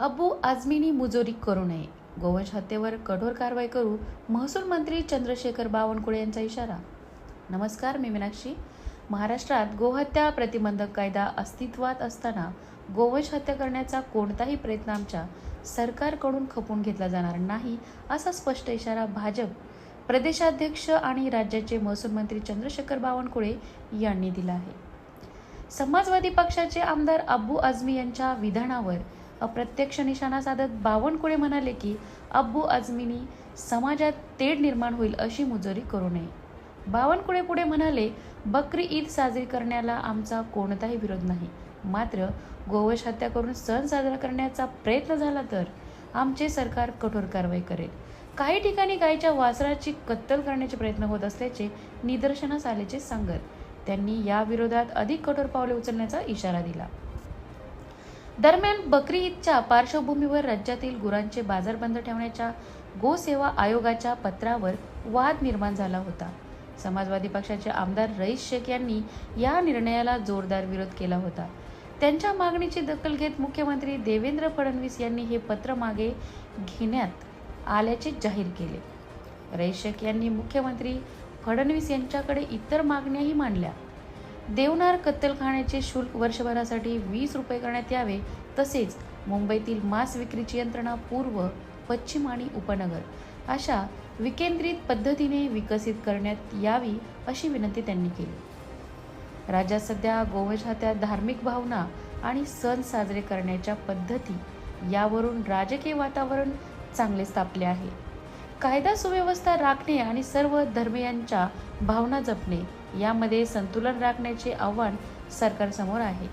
अबू आझमीनी मुजोरी करू नये. गोवंश हत्येवर कठोर कारवाई करू महसूल मंत्री चंद्रशेखर बावनकुळे यांचा इशारा. नमस्कार मी मीनाक्षी. महाराष्ट्रात गोहत्या प्रतिबंधक कायदा अस्तित्वात असताना गोवंश हत्या करण्याचा कोणताही प्रयत्न आमच्या सरकारकडून खपून घेतला जाणार नाही असा स्पष्ट इशारा भाजप प्रदेशाध्यक्ष आणि राज्याचे महसूल मंत्री चंद्रशेखर बावनकुळे यांनी दिला आहे. समाजवादी पक्षाचे आमदार अब्बू आझमी यांच्या विधानावर अप्रत्यक्ष निशाणा साधत बावनकुळे म्हणाले की अब्बू आझमीनी समाजात तेढ निर्माण होईल अशी मुजोरी करू नये. बावनकुळे पुढे म्हणाले बकरी ईद साजरी करण्याला आमचा कोणताही विरोध नाही. मात्र गोवंश हत्या करून सण साजरा करण्याचा प्रयत्न झाला तर आमचे सरकार कठोर कारवाई करेल. काही ठिकाणी गायच्या वासराची कत्तल करण्याचे प्रयत्न होत असल्याचे निदर्शनास आल्याचे सांगत त्यांनी या विरोधात अधिक कठोर पावले उचलण्याचा इशारा दिला. दरम्यान बकरी ईदच्या पार्श्वभूमीवर राज्यातील गुरांचे बाजार बंद ठेवण्याच्या गोसेवा आयोगाच्या पत्रावर वाद निर्माण झाला होता. समाजवादी पक्षाचे आमदार रईस शेख यांनी या निर्णयाला जोरदार विरोध केला होता. त्यांच्या मागणीची दखल घेत मुख्यमंत्री देवेंद्र फडणवीस यांनी हे पत्र मागे घेण्यात आल्याचे जाहीर केले. रईस शेख यांनी मुख्यमंत्री फडणवीस यांच्याकडे इतर मागण्याही मांडल्या. देवनार कत्तलखान्याचे शुल्क वर्षभरासाठी वीस रुपये करण्यात यावे तसेच मुंबईतील मांस विक्रीची यंत्रणा पूर्व पश्चिम आणि उपनगर अशा विकेंद्रित पद्धतीने विकसित करण्यात यावी अशी विनंती त्यांनी केली. राज्यात सध्या गोवंश धार्मिक भावना आणि सण साजरे करण्याच्या पद्धती यावरून राजकीय वातावरण चांगले तापले आहे. कायदा सुव्यवस्था राखणे आणि सर्व धर्मियांच्या भावना जपणे यामध्ये संतुलन राखण्याचे आव्हान सरकारसमोर आहे.